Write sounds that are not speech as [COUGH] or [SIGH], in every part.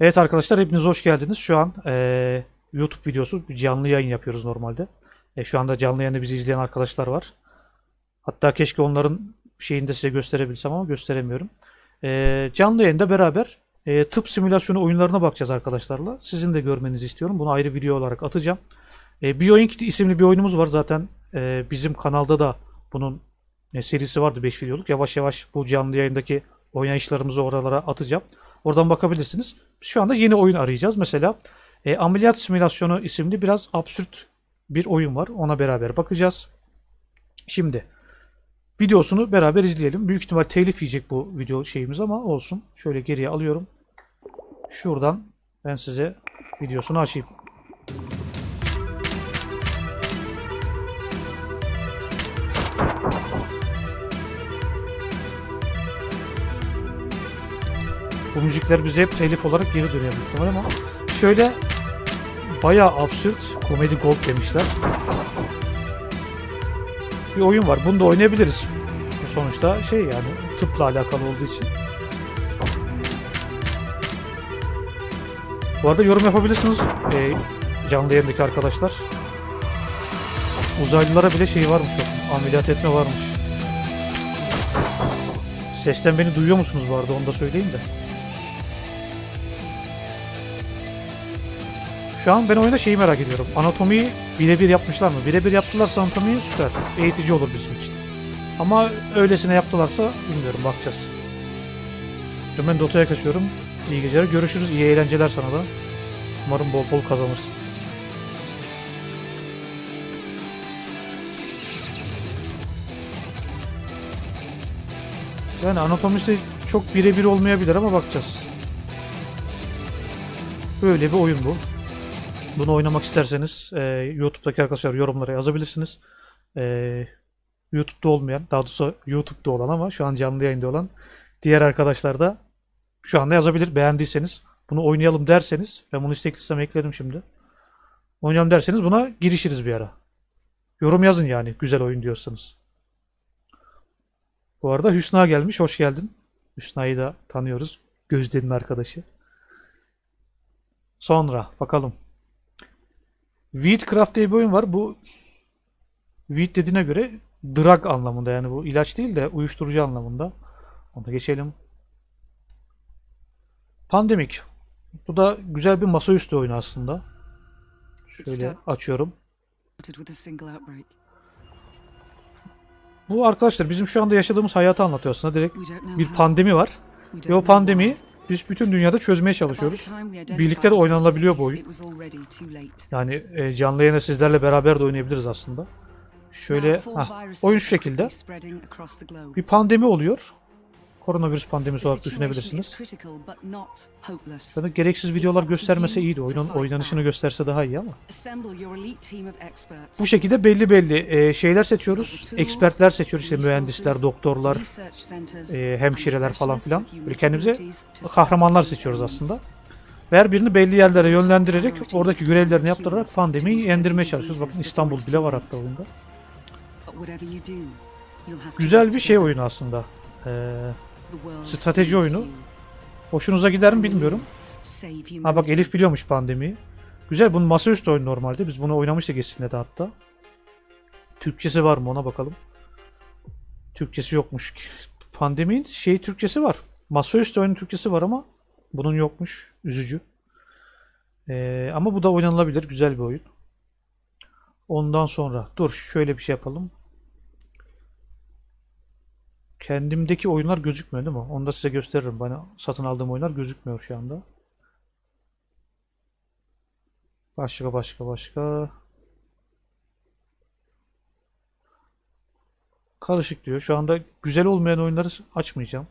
Evet arkadaşlar hepiniz hoş geldiniz. Şu an eee, YouTube videosu canlı yayın yapıyoruz normalde. E, şu anda canlı yayında bizi izleyen arkadaşlar var. Hatta keşke onların şeyini de size gösterebilsem ama gösteremiyorum. Eee, canlı yayında beraber eee, tıp simülasyonu oyunlarına bakacağız arkadaşlarla. Sizin de görmenizi istiyorum. Bunu ayrı video olarak atacağım. E, Bioink isimli bir oyunumuz var zaten. e, bizim kanalda da bunun e, serisi vardı 5 videoluk. Yavaş yavaş bu canlı yayındaki oynayışlarımızı oralara atacağım. Oradan bakabilirsiniz. Şu anda yeni oyun arayacağız. Mesela e, Ameliyat Simülasyonu isimli biraz absürt bir oyun var. Ona beraber bakacağız. Şimdi videosunu beraber izleyelim. Büyük ihtimal telif yiyecek bu video şeyimiz ama olsun. Şöyle geriye alıyorum. Şuradan ben size videosunu açayım. Bu müzikler bize hep telif olarak geri dönüyor ihtimal ama şöyle bayağı absürt komedi gold demişler. Bir oyun var. Bunu da oynayabiliriz. Sonuçta şey yani tıpla alakalı olduğu için. Bu arada yorum yapabilirsiniz e, canlı yayındaki arkadaşlar. Uzaylılara bile şey varmış. Ameliyat etme varmış. Sesten beni duyuyor musunuz bu arada onu da söyleyeyim de. Şu an ben oyunda şeyi merak ediyorum. Anatomiyi birebir yapmışlar mı? Birebir yaptılarsa anatomiyi süper. Eğitici olur bizim için. Ama öylesine yaptılarsa bilmiyorum bakacağız. Şimdi ben Dota'ya kaçıyorum. İyi geceler. Görüşürüz. İyi eğlenceler sana da. Umarım bol bol kazanırsın. Yani anatomisi çok birebir olmayabilir ama bakacağız. Böyle bir oyun bu. Bunu oynamak isterseniz e, YouTube'daki arkadaşlar yorumlara yazabilirsiniz. E, YouTube'da olmayan, daha doğrusu YouTube'da olan ama şu an canlı yayında olan diğer arkadaşlar da şu anda yazabilir. Beğendiyseniz bunu oynayalım derseniz ben bunu istek listeme ekledim şimdi. Oynayalım derseniz buna girişiriz bir ara. Yorum yazın yani güzel oyun diyorsanız. Bu arada Hüsna gelmiş. Hoş geldin. Hüsna'yı da tanıyoruz. Gözde'nin arkadaşı. Sonra bakalım. Wheatcraft diye bir oyun var. Bu Wheat dediğine göre drug anlamında yani bu ilaç değil de uyuşturucu anlamında. Ona geçelim. Pandemik. Bu da güzel bir masaüstü oyunu aslında. Şöyle açıyorum. Bu arkadaşlar bizim şu anda yaşadığımız hayatı anlatıyor aslında. Direkt bir pandemi var. Ve o why. Biz bütün dünyada çözmeye çalışıyoruz. Birlikte de oynanılabiliyor bu oyun. Yani e, canlı yayına sizlerle beraber de oynayabiliriz aslında. Şöyle viruses oyun şu şekilde. Bir pandemi oluyor. Koronavirüs pandemisi olarak düşünebilirsiniz. Yani gereksiz videolar göstermese iyiydi. Oyunun oynanışını gösterse daha iyi ama. Bu şekilde belli belli e, şeyler seçiyoruz. Ekspertler seçiyoruz. İşte mühendisler, doktorlar, e, hemşireler falan filan. Böyle kendimize kahramanlar seçiyoruz aslında. Ve her birini belli yerlere yönlendirerek oradaki görevlerini yaptırarak pandemiyi yendirmeye çalışıyoruz. Bakın İstanbul bile var hatta oyunda. Güzel bir şey oyunu aslında. Ee, strateji oyunu. hoşunuza gider mi bilmiyorum. Ha bak. Elif biliyormuş pandemiyi. Güzel bunun masaüstü oyunu normalde. Biz bunu oynamıştık de hatta. Türkçesi var mı ona bakalım. Türkçesi yokmuş. Pandeminin şey Türkçesi var. Masaüstü oyunun Türkçesi var ama bunun yokmuş. Üzücü. Ee, ama bu da oynanılabilir. Güzel bir oyun. Ondan sonra dur şöyle bir şey yapalım. Kendimdeki oyunlar gözükmüyor değil mi? Onu da size gösteririm. Bana satın aldığım oyunlar gözükmüyor şu anda. Başka başka başka. Karışık diyor. Şu anda güzel olmayan oyunları açmayacağım.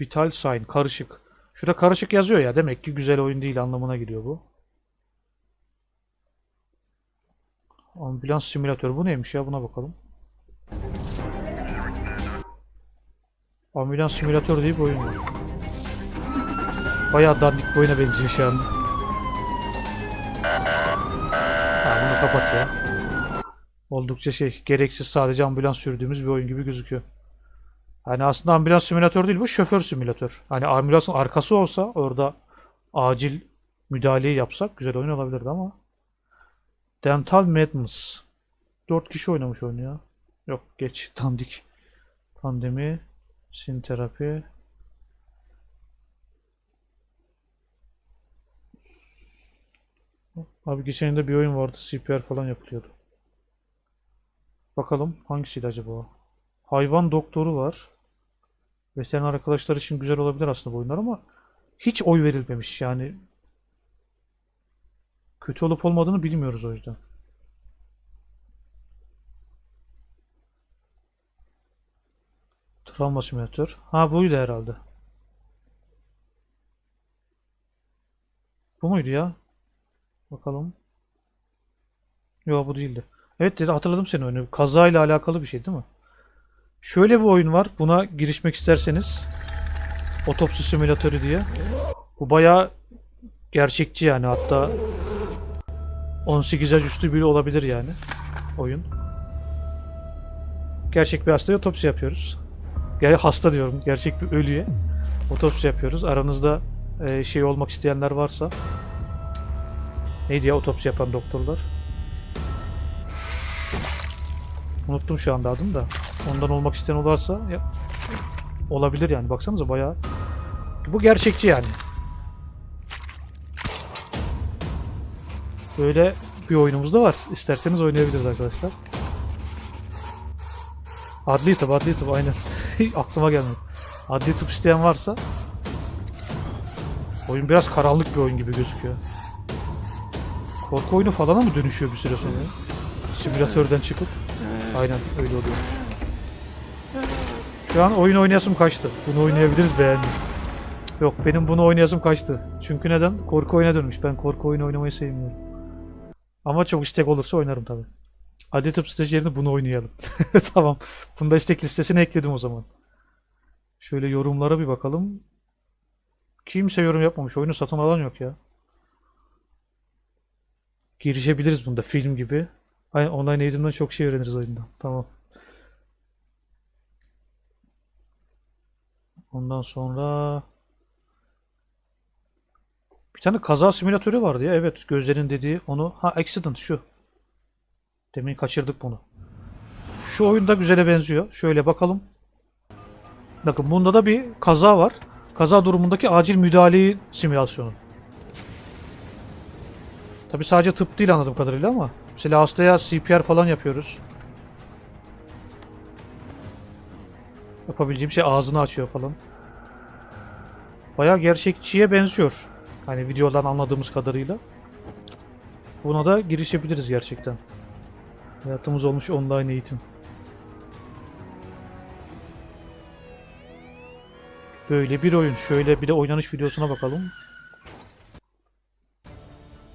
Vital Sign karışık. Şurada karışık yazıyor ya. Demek ki güzel oyun değil anlamına geliyor bu. Ambulans simülatörü. Bu neymiş ya? Buna bakalım. Ambulans simülatörü diye bir oyun var. Bayağı dandik bir oyuna benziyor şu anda. Ha, bunu kapat ya. Oldukça şey, gereksiz sadece ambulans sürdüğümüz bir oyun gibi gözüküyor. Hani aslında ambulans simülatör değil bu şoför simülatör. Hani ambulansın arkası olsa orada acil müdahaleyi yapsak güzel oyun olabilirdi ama. Dental Madness. 4 kişi oynamış oyunu ya. Yok geç [LAUGHS] dandik. Pandemi, sin terapi. Abi geçen yılda bir oyun vardı. CPR falan yapılıyordu. Bakalım hangisiydi acaba o? Hayvan doktoru var. Veteriner arkadaşlar için güzel olabilir aslında bu oyunlar ama hiç oy verilmemiş yani. Kötü olup olmadığını bilmiyoruz o yüzden. Travma simülatör. Ha buydu herhalde. Bu muydu ya? Bakalım. Yok bu değildi. Evet dedi hatırladım seni oyunu. Kazayla alakalı bir şey değil mi? Şöyle bir oyun var. Buna girişmek isterseniz. Otopsi simülatörü diye. Bu bayağı gerçekçi yani hatta 18 yaş üstü biri olabilir yani oyun. Gerçek bir hastaya otopsi yapıyoruz. Yani hasta diyorum. Gerçek bir ölüye otopsi yapıyoruz. Aranızda e, şey olmak isteyenler varsa neydi ya otopsi yapan doktorlar? Unuttum şu anda adını da. Ondan olmak isteyen olursa ya, olabilir yani. Baksanıza bayağı. Bu gerçekçi yani. Böyle bir oyunumuz da var. İsterseniz oynayabiliriz arkadaşlar. Adli tıp, adli tıp aynen. [LAUGHS] Aklıma gelmedi. Adli tıp isteyen varsa oyun biraz karanlık bir oyun gibi gözüküyor. Korku oyunu falana mı dönüşüyor bir süre sonra? Simülatörden çıkıp. Aynen öyle oluyor. Şu an oyun oynayasım kaçtı. Bunu oynayabiliriz beğendim. Yok benim bunu oynayasım kaçtı. Çünkü neden? Korku oyuna dönmüş. Ben korku oyunu oynamayı sevmiyorum. Ama çok istek olursa oynarım tabii. Adli tıp stajyerini bunu oynayalım. [LAUGHS] tamam. Bunu da istek listesine ekledim o zaman. Şöyle yorumlara bir bakalım. Kimse yorum yapmamış. Oyunu satın alan yok ya. Girişebiliriz bunda film gibi. Aynen online eğitimden çok şey öğreniriz oyundan. Tamam. Ondan sonra tane kaza simülatörü vardı ya. Evet, gözlerin dediği onu. Ha, accident şu. Demin kaçırdık bunu. Şu oyunda güzele benziyor. Şöyle bakalım. Bakın bunda da bir kaza var. Kaza durumundaki acil müdahaleyi simülasyonu. Tabi sadece tıp değil anladığım kadarıyla ama. Mesela hastaya CPR falan yapıyoruz. Yapabileceğim şey ağzını açıyor falan. Bayağı gerçekçiye benziyor. Hani videodan anladığımız kadarıyla. Buna da girişebiliriz gerçekten. Hayatımız olmuş online eğitim. Böyle bir oyun. Şöyle bir de oynanış videosuna bakalım.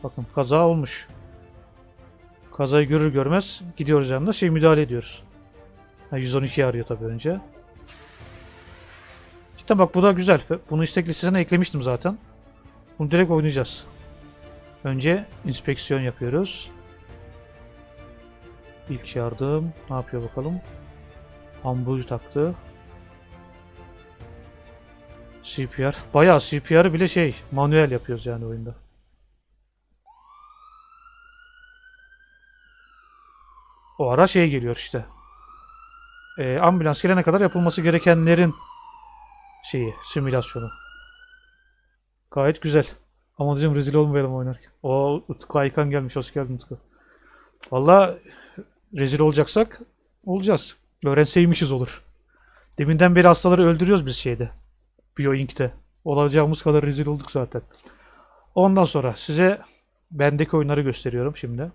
Bakın kaza olmuş. Kazayı görür görmez gidiyoruz yanına şey müdahale ediyoruz. Ha, 112 arıyor tabii önce. Cidden bak bu da güzel. Bunu istek listesine eklemiştim zaten. Bunu direkt oynayacağız. Önce inspeksiyon yapıyoruz. İlk yardım. Ne yapıyor bakalım. Ambuyu taktı. CPR. Bayağı CPR'ı bile şey manuel yapıyoruz yani oyunda. O ara şey geliyor işte. Ee, ambulans gelene kadar yapılması gerekenlerin şeyi, simülasyonu. Gayet güzel. Ama diyeceğim rezil olmayalım oynarken. O Utku Aykan gelmiş. Hoş geldin Utku. Valla rezil olacaksak olacağız. Öğrenseymişiz olur. Deminden beri hastaları öldürüyoruz biz şeyde. Bioink'te. Olacağımız kadar rezil olduk zaten. Ondan sonra size bendeki oyunları gösteriyorum şimdi.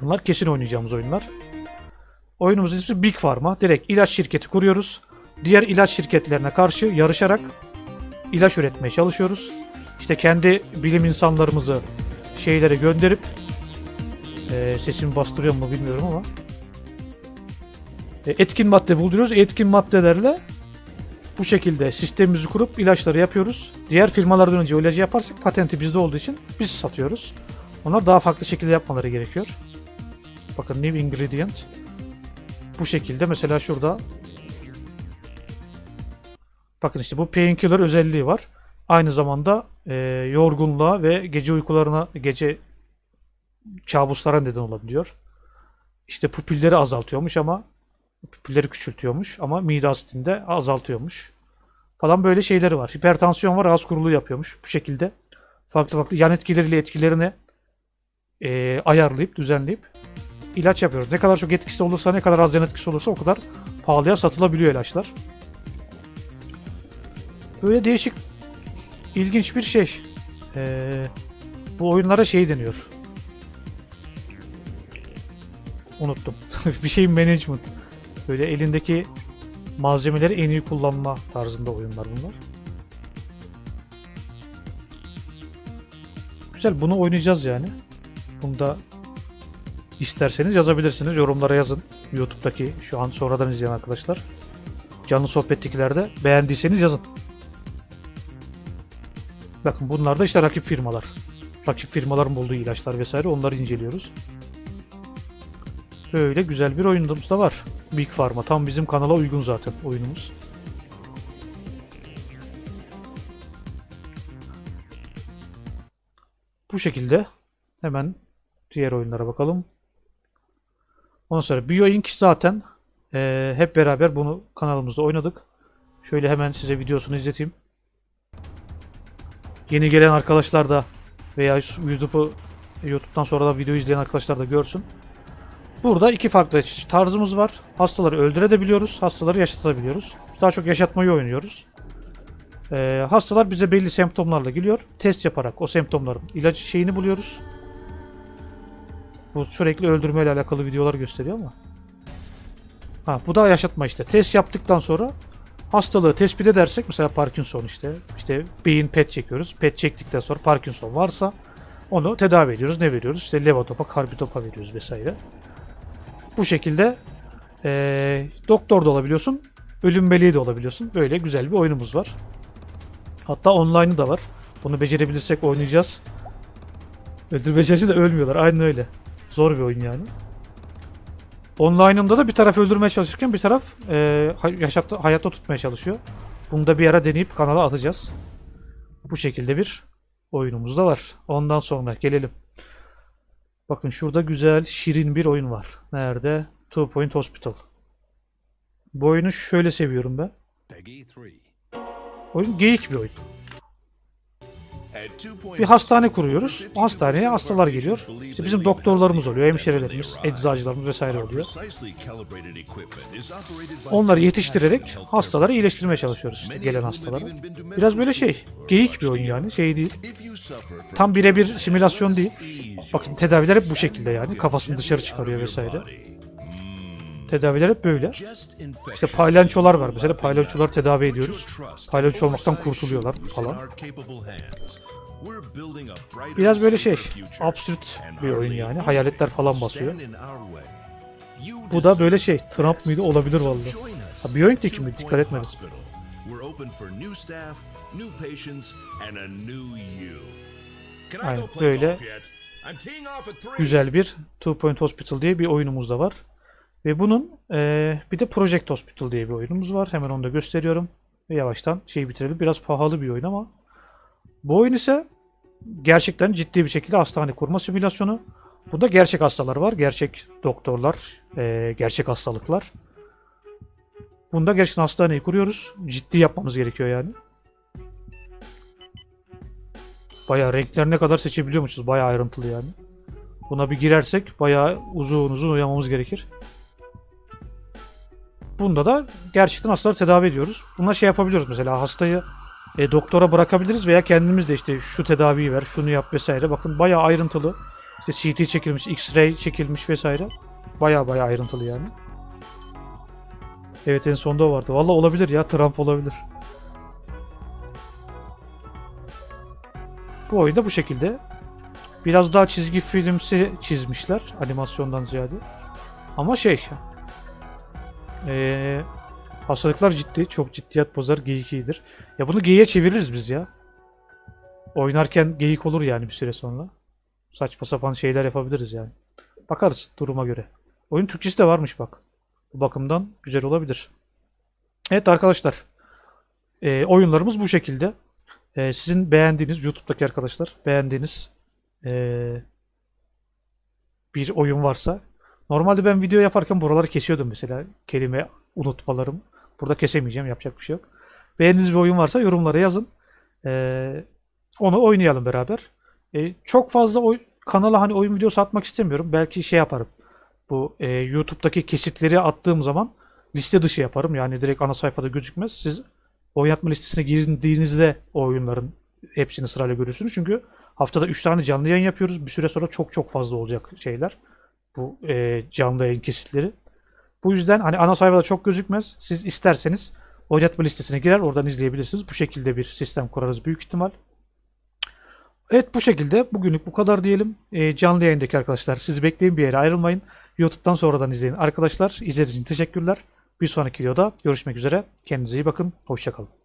Bunlar kesin oynayacağımız oyunlar. Oyunumuzun ismi Big Pharma. Direkt ilaç şirketi kuruyoruz. Diğer ilaç şirketlerine karşı yarışarak ilaç üretmeye çalışıyoruz. İşte kendi bilim insanlarımızı şeylere gönderip e, sesimi bastırıyor mu bilmiyorum ama e, etkin madde bulduruyoruz. Etkin maddelerle bu şekilde sistemimizi kurup ilaçları yapıyoruz. Diğer firmalardan önce o ilacı yaparsak patenti bizde olduğu için biz satıyoruz. Onlar daha farklı şekilde yapmaları gerekiyor. Bakın new ingredient. Bu şekilde mesela şurada Bakın işte bu painkiller özelliği var. Aynı zamanda e, yorgunluğa ve gece uykularına, gece kabuslara neden olabiliyor. İşte pupilleri azaltıyormuş ama pupilleri küçültüyormuş ama mide asitini de azaltıyormuş. Falan böyle şeyleri var. Hipertansiyon var, ağız kuruluğu yapıyormuş. Bu şekilde farklı farklı yan etkileriyle etkilerini e, ayarlayıp, düzenleyip ilaç yapıyoruz. Ne kadar çok etkisi olursa, ne kadar az yan etkisi olursa o kadar pahalıya satılabiliyor ilaçlar. Böyle değişik, ilginç bir şey. Ee, bu oyunlara şey deniyor. Unuttum. [LAUGHS] bir şey management. Böyle elindeki malzemeleri en iyi kullanma tarzında oyunlar bunlar. Güzel bunu oynayacağız yani. Bunu da isterseniz yazabilirsiniz. Yorumlara yazın. YouTube'daki şu an sonradan izleyen arkadaşlar. Canlı sohbettekilerde beğendiyseniz yazın. Bakın bunlar da işte rakip firmalar. Rakip firmaların bulduğu ilaçlar vesaire onları inceliyoruz. Böyle güzel bir oyunumuz da var. Big Pharma. Tam bizim kanala uygun zaten oyunumuz. Bu şekilde hemen diğer oyunlara bakalım. Ondan sonra BioInk zaten eee, hep beraber bunu kanalımızda oynadık. Şöyle hemen size videosunu izleteyim. Yeni gelen arkadaşlar da veya YouTube'u YouTube'dan sonra da video izleyen arkadaşlar da görsün. Burada iki farklı tarzımız var. Hastaları öldürebiliyoruz, hastaları yaşatabiliyoruz. Daha çok yaşatmayı oynuyoruz. Ee, hastalar bize belli semptomlarla geliyor. Test yaparak o semptomların ilaç şeyini buluyoruz. Bu sürekli öldürmeyle alakalı videolar gösteriyor ama. Ha, bu da yaşatma işte. Test yaptıktan sonra hastalığı tespit edersek mesela Parkinson işte işte beyin PET çekiyoruz. PET çektikten sonra Parkinson varsa onu tedavi ediyoruz. Ne veriyoruz? İşte levodopa, karbidopa veriyoruz vesaire. Bu şekilde eee, doktor da olabiliyorsun, ölüm meleği de olabiliyorsun. Böyle güzel bir oyunumuz var. Hatta online'ı da var. Bunu becerebilirsek oynayacağız. Öldürme çalışı da ölmüyorlar. Aynen öyle. Zor bir oyun yani. Online'ında da bir taraf öldürmeye çalışırken bir taraf hay- yaşatta, hayatta tutmaya çalışıyor. Bunu da bir ara deneyip kanala atacağız. Bu şekilde bir oyunumuz da var. Ondan sonra gelelim. Bakın şurada güzel, şirin bir oyun var. Nerede? Two Point Hospital. Bu oyunu şöyle seviyorum ben. Peggy 3. Oyun geyik bir oyun. Bir hastane kuruyoruz. O hastaneye 52% of hastalar geliyor. İşte bizim doktorlarımız oluyor, hemşirelerimiz, eczacılarımız vesaire oluyor. Onları yetiştirerek hastaları iyileştirmeye çalışıyoruz gelen hastaları. Biraz böyle şey, geyik bir oyun yani, şey değil. Tam birebir simülasyon değil. Bakın tedaviler hep bu şekilde yani. Kafasını dışarı çıkarıyor vesaire. Tedaviler hep böyle. İşte palyaçolar var. Mesela now. tedavi ediyoruz. and olmaktan kurtuluyorlar falan. Biraz böyle şey, absürt bir oyun yani. Hayaletler falan basıyor. Bu da böyle şey, Trump mıydı olabilir vallahi. Ha, kimi? Two Dikkat etmedim. Aynen, böyle. Güzel bir Two Point Hospital diye bir oyunumuz da var. Ve bunun eee, bir de Project Hospital diye bir oyunumuz var. Hemen onu da gösteriyorum. Ve yavaştan şeyi bitirelim. Biraz pahalı bir oyun ama bu oyun ise gerçekten ciddi bir şekilde hastane kurma simülasyonu. Bunda gerçek hastalar var. Gerçek doktorlar, eee, gerçek hastalıklar. Bunda gerçekten hastaneyi kuruyoruz. Ciddi yapmamız gerekiyor yani. Bayağı renklerine kadar seçebiliyormuşuz. Bayağı ayrıntılı yani. Buna bir girersek bayağı uzun uzun uyamamız gerekir. Bunda da gerçekten hastaları tedavi ediyoruz. Buna şey yapabiliyoruz mesela hastayı e, doktora bırakabiliriz veya kendimiz de işte şu tedaviyi ver, şunu yap vesaire. Bakın bayağı ayrıntılı. İşte CT çekilmiş, X-ray çekilmiş vesaire. Bayağı bayağı ayrıntılı yani. Evet en sonda vardı. Valla olabilir ya Trump olabilir. Bu oyunda bu şekilde. Biraz daha çizgi filmsi çizmişler animasyondan ziyade. Ama şey eee hastalıklar ciddi. Çok ciddiyet bozar. Geyik iyidir. Ya bunu geyiğe çeviririz biz ya. Oynarken geyik olur yani bir süre sonra. Saçma sapan şeyler yapabiliriz yani. Bakarız duruma göre. Oyun Türkçesi de varmış bak. Bu bakımdan güzel olabilir. Evet arkadaşlar. e, oyunlarımız bu şekilde. E, sizin beğendiğiniz YouTube'daki arkadaşlar beğendiğiniz e, bir oyun varsa normalde ben video yaparken buraları kesiyordum mesela kelime unutmalarım. Burada kesemeyeceğim yapacak bir şey yok. Beğendiğiniz bir oyun varsa yorumlara yazın. E, onu oynayalım beraber. E, çok fazla oy, kanala hani oyun videosu atmak istemiyorum. Belki şey yaparım. Bu e, YouTube'daki kesitleri attığım zaman liste dışı yaparım. Yani direkt ana sayfada gözükmez. Siz oynatma listesine girdiğinizde o oyunların hepsini sırayla görürsünüz. Çünkü haftada 3 tane canlı yayın yapıyoruz. Bir süre sonra çok çok fazla olacak şeyler. Bu e, canlı yayın kesitleri. Bu yüzden hani ana sayfada çok gözükmez. Siz isterseniz oynatma listesine girer oradan izleyebilirsiniz. Bu şekilde bir sistem kurarız büyük ihtimal. Evet bu şekilde bugünlük bu kadar diyelim. E, canlı yayındaki arkadaşlar sizi bekleyin bir yere ayrılmayın. YouTube'dan sonradan izleyin. Arkadaşlar izlediğiniz için teşekkürler. Bir sonraki videoda görüşmek üzere. Kendinize iyi bakın. Hoşçakalın.